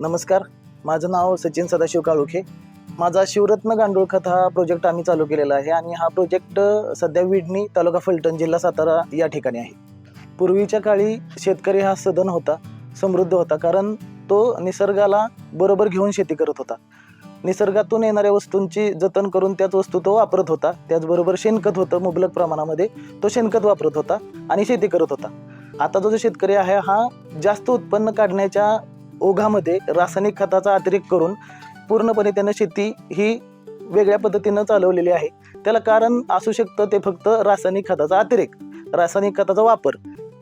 नमस्कार. माझं नाव सचिन सदाशिव काळुखे. माझा शिवरत्न गांडूळ खत हा प्रोजेक्ट आम्ही चालू केलेला आहे आणि हा प्रोजेक्ट सध्या विडणी तालुका फलटण जिल्हा सातारा या ठिकाणी आहे. पूर्वीच्या काळी शेतकरी हा सदन होता समृद्ध होता कारण तो निसर्गाला बरोबर घेऊन शेती करत होता. निसर्गातून येणाऱ्या वस्तूंची जतन करून त्याच वस्तू तो वापरत होता. त्याचबरोबर शेणखत होतं मुबलक प्रमाणामध्ये तो शेणखत वापरत होता आणि शेती करत होता. आता जो जो शेतकरी आहे हा जास्त उत्पन्न काढण्याच्या ओघामध्ये रासायनिक खताचा अतिरेक करून पूर्णपणे त्यानं शेती ही वेगळ्या पद्धतीनं चालवलेली आहे. त्याला कारण असू शकतं ते फक्त रासायनिक खताचा अतिरेक. रासायनिक खताचा वापर.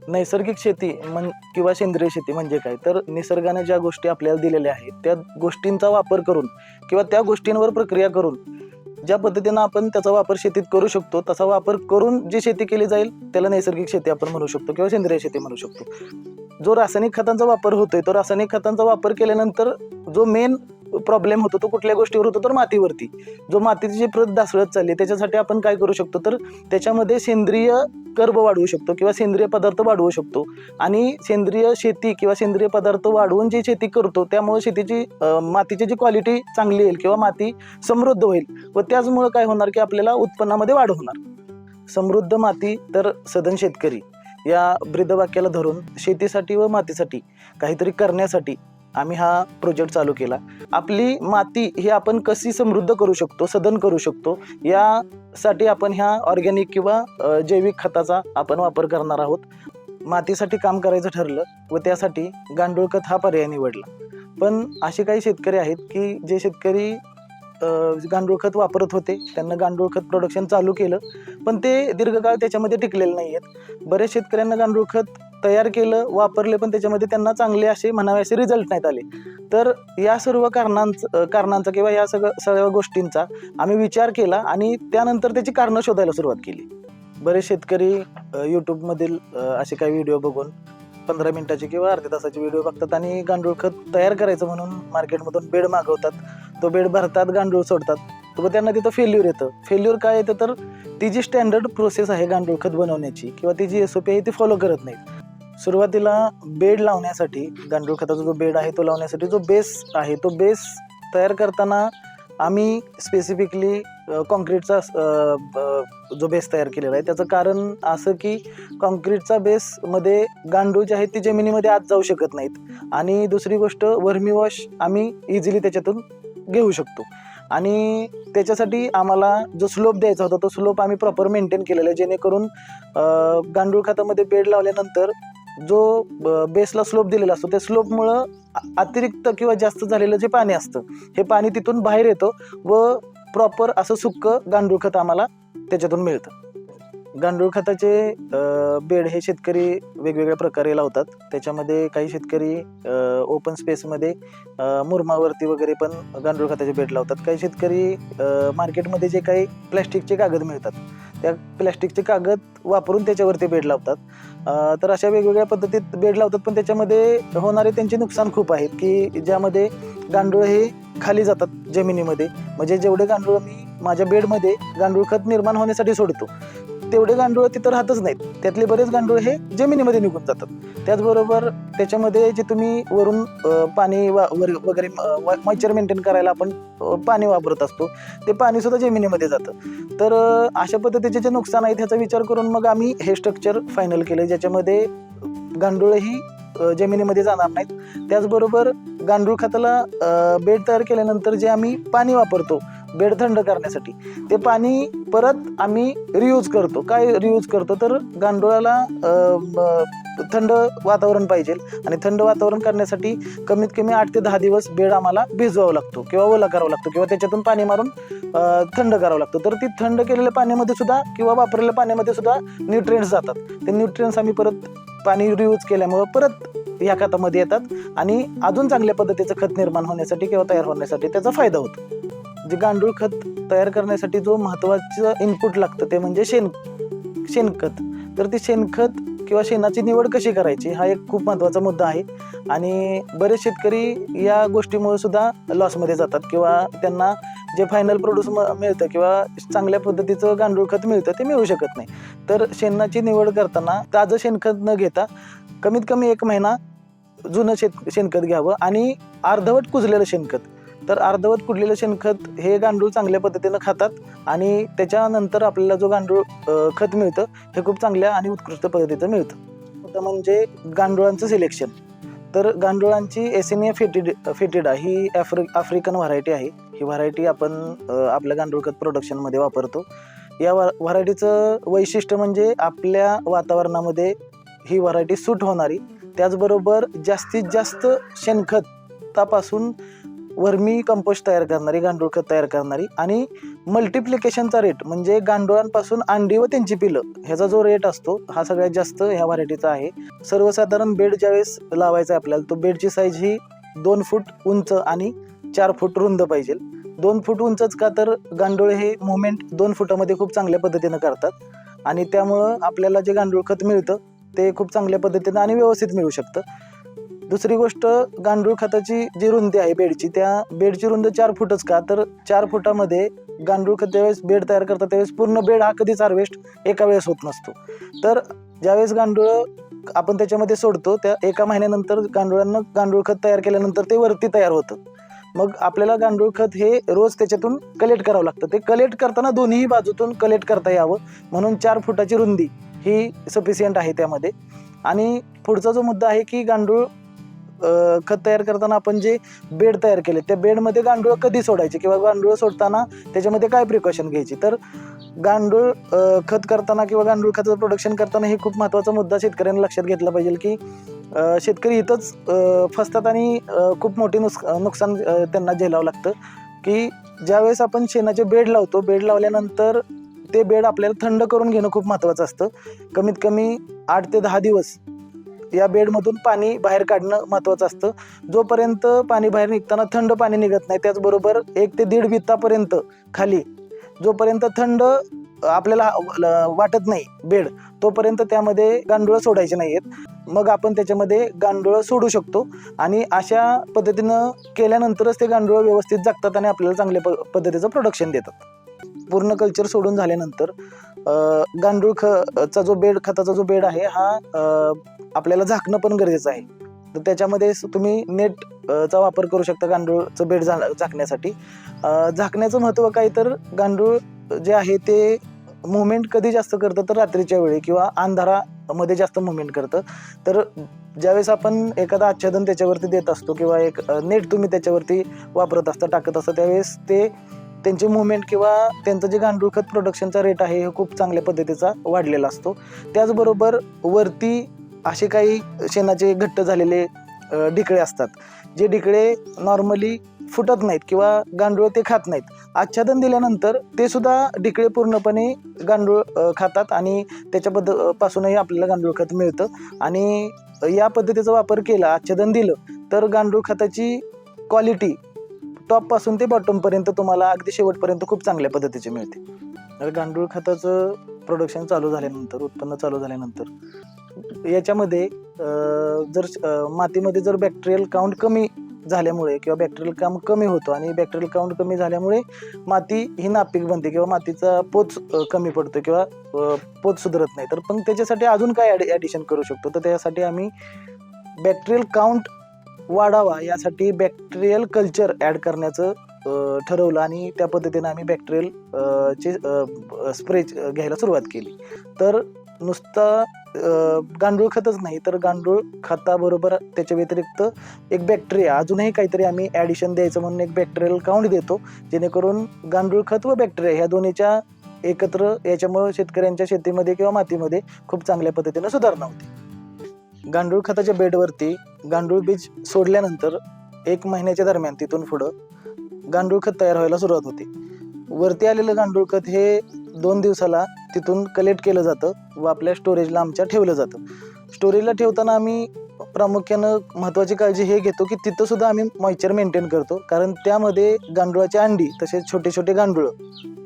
नैसर्गिक शेती म्हण किंवा सेंद्रिय शेती म्हणजे काय? तर निसर्गाने ज्या गोष्टी आपल्याला दिलेल्या आहेत त्या गोष्टींचा वापर करून किंवा त्या गोष्टींवर प्रक्रिया करून ज्या पद्धतीनं आपण त्याचा वापर शेतीत करू शकतो तसा वापर करून जी शेती केली जाईल त्याला नैसर्गिक शेती आपण म्हणू शकतो किंवा सेंद्रिय शेती म्हणू शकतो. जो रासायनिक खतांचा वापर होतोय तो रासायनिक खतांचा वापर केल्यानंतर जो मेन प्रॉब्लेम होतो तो कुठल्या गोष्टीवर होतो? तर मातीवरती. जो मातीची जी प्रत ढासळत चालली त्याच्यासाठी आपण काय करू शकतो? तर त्याच्यामध्ये सेंद्रिय कर्ब वाढवू शकतो किंवा सेंद्रिय पदार्थ वाढवू शकतो. आणि सेंद्रिय शेती किंवा सेंद्रिय पदार्थ वाढवून जी शेती करतो त्यामुळे शेतीची मातीची जी क्वालिटी चांगली येईल किंवा माती समृद्ध होईल. व त्याचमुळं काय होणार की आपल्याला उत्पन्नामध्ये वाढ होणार. समृद्ध माती तर सदन शेतकरी. या ब्रीदवाक्याला धरून शेतीसाठी व मातीसाठी काहीतरी करण्यासाठी आम्ही हा प्रोजेक्ट चालू केला. आपली माती ही आपण कशी समृद्ध करू शकतो सदन करू शकतो यासाठी आपण ह्या ऑर्गॅनिक किंवा जैविक खताचा आपण वापर करणार आहोत. मातीसाठी काम करायचं ठरलं व त्यासाठी गांडूळ खत हा पर्याय निवडला. पण असे काही शेतकरी आहेत की जे शेतकरी गांडूळ खत वापरत होते. त्यांना गांडूळ खत प्रोडक्शन चालू केलं. पण ते दीर्घकाळ त्याच्यामध्ये टिकलेले नाही आहेत बरेच शेतकऱ्यांना गांडूळ खत तयार केलं वापरले पण त्याच्यामध्ये त्यांना चांगले असे म्हणावे असे रिझल्ट नाहीत आले. तर या सर्व कारणांचं कारणांचा किंवा या सगळं सर्व गोष्टींचा आम्ही विचार केला आणि त्यानंतर त्याची कारणं शोधायला सुरुवात केली. बरेच शेतकरी यूट्यूबमधील असे काही व्हिडिओ बघून पंधरा मिनिटाचे किंवा अर्ध्या तासाचे व्हिडिओ बघतात आणि गांडूळ खत तयार करायचं म्हणून मार्केटमधून बेड मागवतात. तो बेड भरतात गांडूळ सोडतात. तर मग त्यांना तिथं फेल्युअर येतं. फेल्युअर काय येतं तर ती जी स्टँडर्ड प्रोसेस आहे गांडूळ खत बनवण्याची किंवा ती जी एस ओ पी आहे ती फॉलो करत नाहीत. सुरुवातीला बेड लावण्यासाठी गांडूळ खताचा जो बेड आहे तो लावण्यासाठी जो बेस आहे तो बेस तयार करताना आम्ही स्पेसिफिकली कॉन्क्रीटचा जो बेस तयार केलेला आहे. त्याचं कारण असं की कॉन्क्रीटचा बेसमध्ये गांडूळ जे आहेत ते जमिनीमध्ये आत जाऊ शकत नाहीत. आणि दुसरी गोष्ट वर्मी वॉश आम्ही इझिली त्याच्यातून घेऊ शकतो. आणि त्याच्यासाठी आम्हाला जो स्लोप द्यायचा होता तो स्लोप आम्ही प्रॉपर मेंटेन केलेला आहे जेणेकरून गांडूळ खतामध्ये बेड लावल्यानंतर जो बेसला स्लोप दिलेला असतो त्या स्लोपमुळं अतिरिक्त किंवा जास्त झालेलं जे पाणी असतं हे पाणी तिथून बाहेर येतं व प्रॉपर असं सुक्क गांडूळ खत आम्हाला त्याच्यातून मिळतं. गांडूळ खताचे बेड हे शेतकरी वेगवेगळ्या प्रकारे लावतात. त्याच्यामध्ये काही शेतकरी ओपन स्पेसमध्ये मुरमावरती वगैरे पण गांडूळ खताचे बेड लावतात. काही शेतकरी मार्केटमध्ये जे काही प्लॅस्टिकचे कागद मिळतात त्या प्लॅस्टिकचे कागद वापरून त्याच्यावरती बेड लावतात. तर अशा वेगवेगळ्या पद्धतीत बेड लावतात पण त्याच्यामध्ये होणारे त्यांचे नुकसान खूप आहेत की ज्यामध्ये गांडूळ हे खाली जातात जमिनीमध्ये. म्हणजे जेवढे गांडूळ मी माझ्या बेडमध्ये गांडूळ खत निर्माण होण्यासाठी सोडतो तेवढे गांडूळ तिथं राहतच नाहीत. त्यातले बरेच गांडूळ हे जमिनीमध्ये निघून जातात. त्याचबरोबर त्याच्यामध्ये जे तुम्ही वरून पाणी वा वर- वगैरे मॉइचर मेंटेन करायला आपण पाणी वापरत असतो. ते पाणी सुद्धा जमिनीमध्ये जातं. तर अशा पद्धतीचे जे नुकसान आहे त्याचा विचार करून मग आम्ही हे स्ट्रक्चर फायनल केलं ज्याच्यामध्ये गांडूळही जमिनीमध्ये जाणार नाहीत. त्याचबरोबर गांडूळ खताला बेड तयार केल्यानंतर जे आम्ही पाणी वापरतो बेड थंड करण्यासाठी. ते पाणी परत आम्ही रियूज करतो. काय रियूज करतो? तर गांडुळाला थंड वातावरण पाहिजे आणि थंड वातावरण करण्यासाठी कमीत कमी आठ ते दहा दिवस बेड आम्हाला भिजवावा लागतो किंवा ओला करावा लागतो किंवा त्याच्यातून पाणी मारून थंड करावं लागतं. तर ती थंड केलेल्या पाण्यामध्ये सुद्धा किंवा वापरलेल्या पाण्यामध्ये सुद्धा न्यूट्रिएंट्स जातात. ते न्यूट्रिएंट्स आम्ही परत पाणी रियूज केल्यामुळं परत ह्या खतामध्ये येतात आणि अजून चांगल्या पद्धतीचं खत निर्माण होण्यासाठी किंवा तयार होण्यासाठी त्याचा फायदा होतो. जे गांडूळ खत तयार करण्यासाठी जो महत्त्वाचं इनपुट लागतं ते म्हणजे शेण शेणखत. तर ती शेणखत किंवा शेणाची निवड कशी करायची हा एक खूप महत्त्वाचा मुद्दा आहे. आणि बरेच शेतकरी या गोष्टीमुळे सुद्धा लॉसमध्ये जातात किंवा त्यांना जे फायनल प्रोड्यूस मिळतं किंवा चांगल्या पद्धतीचं गांडूळ खत मिळतं ते मिळू शकत नाही. तर शेणाची निवड करताना ताजं शेणखत न घेता कमीत कमी एक महिना जुनं शेत शेणखत घ्यावं आणि अर्धवट कुजलेलं शेणखत. तर अर्धवत कुजलेलं शेणखत हे गांडूळ चांगल्या पद्धतीनं खातात आणि त्याच्यानंतर आपल्याला जो गांडूळ खत मिळतं हे खूप चांगल्या आणि उत्कृष्ट पद्धतीचं मिळतं. आता म्हणजे गांडुळांचं सिलेक्शन तर गांडुळांची एसेनिया फेटिड फेटिडा ही ॲफ्रि आफ्रिकन व्हरायटी आहे. ही व्हरायटी आपण आपल्या गांडूळ खत प्रोडक्शनमध्ये वापरतो. या व्हरायटीचं वैशिष्ट्य म्हणजे आपल्या वातावरणामध्ये ही व्हरायटी सूट होणारी. त्याचबरोबर जास्तीत जास्त शेणखतापासून वर्मी कंपोस्ट तयार करणारी गांडूळ खत तयार करणारी आणि मल्टिप्लिकेशनचा रेट म्हणजे गांडुळांपासून अंडी व त्यांची पिलं ह्याचा जो रेट असतो हा सगळ्यात जास्त ह्या व्हरायटीचा आहे. सर्वसाधारण बेड ज्यावेळेस लावायचा आहे आपल्याला तो बेडची साईज ही दोन फूट उंच आणि चार फूट रुंद पाहिजे. दोन फूट उंचच का तर गांडूळ हे मुवमेंट दोन फुटामध्ये खूप चांगल्या पद्धतीनं करतात. आणि त्यामुळं आपल्याला जे गांडूळ खत मिळतं ते खूप चांगल्या पद्धतीनं आणि व्यवस्थित मिळू शकतं. दुसरी गोष्ट गांडूळ खताची जी रुंदी आहे बेडची त्या बेडची रुंद चार फुटच का? तर चार फुटामध्ये गांडूळ खत ज्यावेळेस बेड तयार करतात त्यावेळेस पूर्ण बेड हा कधीच हार्वेस्ट एका वेळेस होत नसतो. तर ज्यावेळेस गांडूळ आपण त्याच्यामध्ये सोडतो त्या एका महिन्यानंतर गांडुळांना गांडूळ खत तयार केल्यानंतर ते वरती तयार होतं. मग आपल्याला गांडूळ खत हे रोज त्याच्यातून कलेक्ट करावं लागतं. ते कलेक्ट करताना दोन्ही बाजूतून कलेक्ट करता यावं. म्हणून चार फुटाची रुंदी ही सफिशियंट आहे त्यामध्ये. आणि पुढचा जो मुद्दा आहे की गांडूळ अ, खत तयार करताना आपण जे बेड तयार केले त्या बेडमध्ये गांडूळ कधी सोडायचे? किंवा गांडूळ सोडताना त्याच्यामध्ये काय प्रिकॉशन घ्यायची? तर गांडूळ अ, खत करताना किंवा गांडूळ खताचं प्रोडक्शन करताना हे खूप महत्त्वाचा मुद्दा शेतकऱ्यांनी लक्षात घेतला पाहिजे की अ, शेतकरी इथंच अ, फसतात आणि अ, खूप मोठी नुस नुकसान अ, त्यांना झेलावं लागतं. की ज्यावेळेस आपण शेणाचे बेड लावतो बेड लावल्यानंतर ते बेड आपल्याला थंड करून घेणं खूप महत्त्वाचं असतं. कमीत कमी आठ ते दहा दिवस या बेडमधून पाणी बाहेर काढणं महत्त्वाचं असतं. जोपर्यंत पाणी बाहेर निघताना थंड पाणी निघत नाही त्याचबरोबर एक ते दीड वित्तापर्यंत खाली. जोपर्यंत थंड आपल्याला वाटत नाही बेड तोपर्यंत त्यामध्ये गांडुळं सोडायचे नाही आहेत. मग आपण त्याच्यामध्ये गांडुळं सोडू शकतो आणि अशा पद्धतीनं केल्यानंतरच ते गांडुळं व्यवस्थित जगतात आणि आपल्याला चांगल्या प पद्धतीचं प्रोडक्शन देतात. पूर्ण कल्चर सोडून झाल्यानंतर गांडूळ खचा जो बेड खताचा जो बेड आहे हा आपल्याला झाकणं पण गरजेचं आहे. तर त्याच्यामध्ये तुम्ही नेट चा वापर करू शकता गांडूळचं बेड झाकण्यासाठी. झाकण्याचं महत्त्व काय? तर गांडूळ जे आहे ते मुवमेंट कधी जास्त करतं? तर रात्रीच्या वेळी किंवा अंधारामध्ये जास्त मुवमेंट करतं. तर ज्यावेळेस आपण एखादा आच्छादन त्याच्यावरती देत असतो किंवा एक नेट तुम्ही त्याच्यावरती वापरत असता टाकत असता त्यावेळेस ते त्यांचे मुवमेंट किंवा त्यांचं जे गांडूळ खत प्रोडक्शनचा रेट आहे हे खूप चांगल्या पद्धतीचा वाढलेला असतो. त्याचबरोबर वरती असे काही शेणाचे घट्ट झालेले ढिकळे असतात. जे ढिकळे नॉर्मली फुटत नाहीत किंवा गांडूळ ते खात नाहीत. आच्छादन दिल्यानंतर ते सुद्धा ढिकळे पूर्णपणे गांडूळ खातात आणि त्याच्याबद्दल पासूनही आपल्याला गांडूळ खत मिळतं. आणि या पद्धतीचा वापर केला आच्छादन दिलं तर गांडूळ खताची क्वालिटी टॉपपासून ते बॉटमपर्यंत तुम्हाला अगदी शेवटपर्यंत खूप चांगल्या पद्धतीचे मिळते. गांडूळ खताचं प्रोडक्शन चालू झाल्यानंतर उत्पन्न चालू झाल्यानंतर याच्यामध्ये जर मातीमध्ये जर बॅक्टेरियल काउंट कमी झाल्यामुळे किंवा बॅक्टेरियल काम कमी होतो आणि बॅक्टेरियल काउंट कमी झाल्यामुळे माती ही नापीक बनते किंवा मातीचा पोच कमी पडतो किंवा पोच सुधारत नाही. तर पण त्याच्यासाठी अजून काय ॲड ॲडिशन करू शकतो? तर त्यासाठी आम्ही बॅक्टेरियल काउंट वाढावा यासाठी बॅक्टेरियल कल्चर ॲड करण्याचं ठरवलं आणि त्या पद्धतीने आम्ही बॅक्टेरियल चे स्प्रे घ्यायला सुरुवात केली. तर नुसता गांडूळ खतच नाही तर गांडूळ खताबरोबर त्याच्या व्यतिरिक्त एक बॅक्टेरिया अजूनही काहीतरी आम्ही ॲडिशन द्यायचं म्हणून एक बॅक्टेरियल काउंट देतो जेणेकरून गांडूळ खत व बॅक्टेरिया ह्या दोन्हीच्या एकत्र याच्यामुळं शेतकऱ्यांच्या शेतीमध्ये किंवा मातीमध्ये खूप चांगल्या पद्धतीनं सुधारणा होते. गांडूळ खताच्या बेडवरती गांडूळ बीज सोडल्यानंतर एक महिन्याच्या दरम्यान तिथून पुढं गांडूळ खत तयार व्हायला सुरुवात होते. वरती आलेलं गांडूळ खत हे दोन दिवसाला तिथून कलेक्ट केलं जातं व आपल्या स्टोरेजला आमच्या ठेवलं जातं. स्टोरेजला ठेवताना आम्ही प्रामुख्यानं महत्त्वाची काळजी हे घेतो की तिथं सुद्धा आम्ही मॉइश्चर मेंटेन करतो. कारण त्यामध्ये गांडुळाची अंडी तसेच छोटे छोटे गांडूळ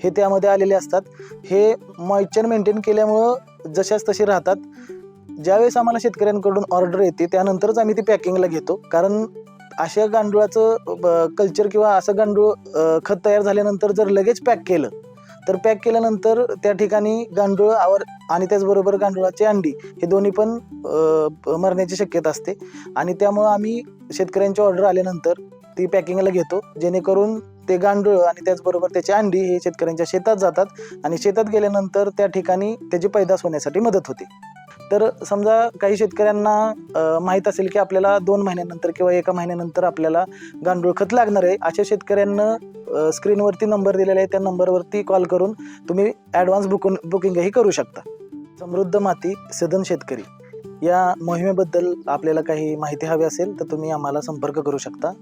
हे त्यामध्ये आलेले असतात. हे मॉइश्चर मेंटेन केल्यामुळं जशाच तसे राहतात. ज्यावेळेस आम्हाला शेतकऱ्यांकडून ऑर्डर येते त्यानंतरच आम्ही ती पॅकिंगला घेतो. कारण अशा गांडुळाचं कल्चर किंवा असं गांडूळ खत तयार झाल्यानंतर जर लगेच पॅक केलं तर पॅक केल्यानंतर त्या ठिकाणी गांडूळ आवर आणि त्याचबरोबर गांडुळाची अंडी हे दोन्ही पण मरण्याची शक्यता असते. आणि त्यामुळं आम्ही शेतकऱ्यांची ऑर्डर आल्यानंतर ती पॅकिंगला घेतो. जेणेकरून ते गांडूळ आणि त्याचबरोबर त्याची अंडी हे शेतकऱ्यांच्या शेतात जातात आणि शेतात गेल्यानंतर त्या ठिकाणी त्याची पैदास होण्यासाठी मदत होते. तर समजा काही शेतकऱ्यांना माहीत असेल की आपल्याला दोन महिन्यानंतर किंवा एका महिन्यानंतर आपल्याला गांडूळ खत लागणार आहे. अशा शेतकऱ्यांना स्क्रीनवरती नंबर दिलेला आहे. त्या नंबरवरती कॉल करून तुम्ही ॲडव्हान्स बुकून बुकिंगही करू शकता. समृद्ध माती सदन शेतकरी. या मोहिमेबद्दल आपल्याला काही माहिती हवी असेल तर तुम्ही आम्हाला संपर्क करू शकता.